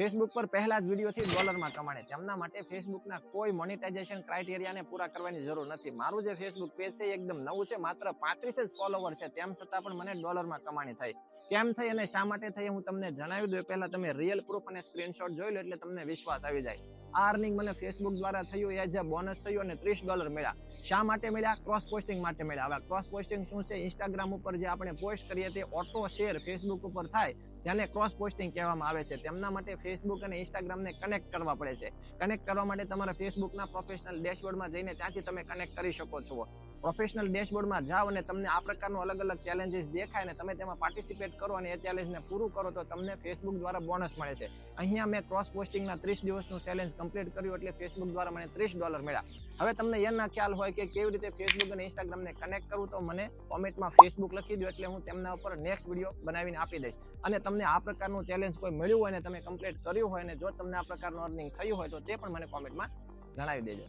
Facebook પર પહેલા જ વિડીયોથી ડોલરમાં કમાણે. તેમના માટે ફેસબુકના કોઈ મોનિટાઇઝેશન ક્રાઇટેરિયાને પૂરા કરવાની જરૂર નથી. મારું જે ફેસબુક પેજ છે એકદમ નવું છે, માત્ર પાંત્રીસ જ ફોલોવર છે. તેમ છતાં પણ મને ડોલરમાં કમાણી થઈ. કેમ થઈ અને શા માટે થઈ હું તમને જણાવી દઉં. પહેલા તમે રિયલ પ્રૂફ અને સ્ક્રીનશોટ જોઈ લો એટલે તમને વિશ્વાસ આવી જાય. આ અર્નિંગ મને ફેસબુક દ્વારા થયું, એ જે બોનસ થયું અને ત્રીસ ડોલર મળ્યા. શા માટે મળ્યા? ક્રોસ પોસ્ટિંગ માટે મળ્યા. હવે ક્રોસ પોસ્ટિંગ શું છે? ઇન્સ્ટાગ્રામ ઉપર જે આપણે પોસ્ટ કરીએ તે ઓટો શેર ફેસબુક ઉપર થાય, જેને ક્રોસ પોસ્ટિંગ કહેવામાં આવે છે. તેમના માટે ફેસબુક અને ઇન્સ્ટાગ્રામને કનેક્ટ કરવા પડે છે. કનેક્ટ કરવા માટે તમારા ફેસબુકના પ્રોફેશનલ ડેશબોર્ડમાં જઈને ત્યાંથી તમે કનેક્ટ કરી શકો છો. પ્રોફેશનલ ડેશબોર્ડમાં જાઓ અને તમને આ પ્રકારનું અલગ અલગ ચેલેન્જીસ દેખાય અને તમે તેમાં પાર્ટિસિપેટ કરો અને એ ચેલેન્જને પૂરું કરો તો તમને ફેસબુક દ્વારા બોનસ મળે છે. અહીંયા મેં ક્રોસ પોસ્ટિંગના ત્રીસ દિવસનું ચેલેન્જ કમ્પ્લીટ કર્યું એટલે ફેસબુક દ્વારા મને ત્રીસ ડોલર મળ્યા. હવે તમને એમના ખ્યાલ હોય કે કેવી રીતે ફેસબુક અને ઇન્સ્ટાગ્રામને કનેક્ટ કરવું તો મને કોમેન્ટમાં ફેસબુક લખી દો એટલે હું તેમના ઉપર નેક્સ્ટ વીડિયો બનાવીને આપી દઈશ. અને તમને આ પ્રકારનું ચેલેન્જ કોઈ મળ્યું હોય ને તમે કમ્પ્લીટ કર્યું હોય ને જો તમને આ પ્રકારનું અર્નિંગ થયું હોય તો તે પણ મને કોમેન્ટમાં જણાવી દેજો.